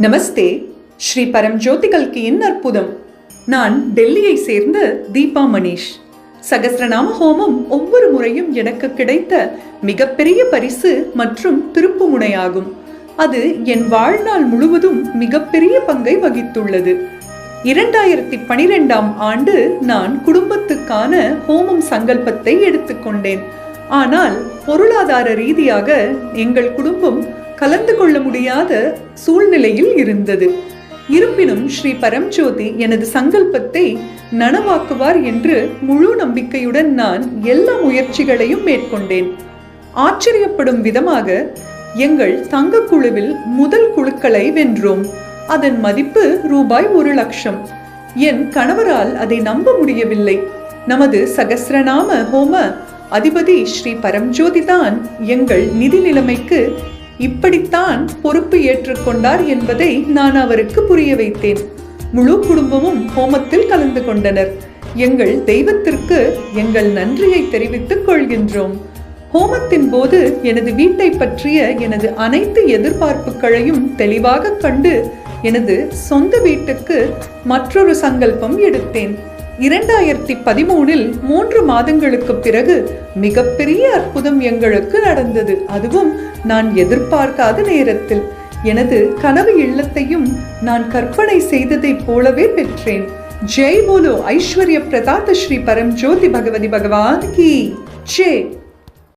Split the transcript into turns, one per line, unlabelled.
நமஸ்தே. ஸ்ரீ பரம்ஜோதி என் அற்புதம். நான் டெல்லியை சேர்ந்த தீபா மணீஷ். சகசிரநாம ஹோமம் ஒவ்வொரு முறையும் எனக்கு கிடைத்த மிகப்பெரிய பரிசு மற்றும் திருப்புமுனையாகும். அது என் வாழ்நாள் முழுவதும் மிகப்பெரிய பங்கை வகித்துள்ளது. இரண்டாயிரத்தி பனிரெண்டாம் ஆண்டு நான் குடும்பத்துக்கான ஹோமம் சங்கல்பத்தை எடுத்துக்கொண்டேன். ஆனால் பொருளாதார ரீதியாக எங்கள் குடும்பம் கலந்து கொள்ள முடியாத சூழ்நிலையில் இருந்தது. இருப்பினும் ஸ்ரீ பரம்ஜோதி எனது சங்கல்பத்தை நனவாக்குவார் என்று முழு நம்பிக்கையுடன் நான் எல்லா முயற்சிகளையும் மேற்கொண்டேன். ஆச்சரியப்படும் விதமாக எங்கள் தங்க குழுவில் முதல் குழுக்களை வென்றோம். அதன் மதிப்பு ரூபாய் ஒரு லட்சம். என் கணவரால் அதை நம்ப முடியவில்லை. நமது சகசிரநாம ஹோம அதிபதி ஸ்ரீ பரம்ஜோதி தான் எங்கள் நிதி நிலைமைக்கு இப்படித்தான் பொறுப்பு ஏற்றுக்கொண்டார் என்பதை நான் அவருக்கு புரிய வைத்தேன். முழு குடும்பமும் ஹோமத்தில் கலந்து கொண்டனர். எங்கள் தெய்வத்திற்கு எங்கள் நன்றியை தெரிவித்துக் கொள்கின்றோம். ஹோமத்தின் போது எனது வீட்டை பற்றிய எனது அனைத்து எதிர்பார்ப்புகளையும் தெளிவாக கண்டு எனது சொந்த வீட்டுக்கு மற்றொரு சங்கல்பம் எடுத்தேன். இரண்டாயிரத்தி பதிமூணில் மூன்று மாதங்களுக்கு பிறகு மிகப்பெரிய அற்புதம் எங்களுக்கு நடந்தது. அதுவும் நான் எதிர்பார்க்காத நேரத்தில். எனது கனவு இல்லத்தையும் நான் கற்பனை செய்ததைப் போலவே பெற்றேன். ஜெய் போலோ ஐஸ்வர்ய பிரதாத ஸ்ரீ பரம் ஜோதி பகவதி பகவான் கி ஜெய்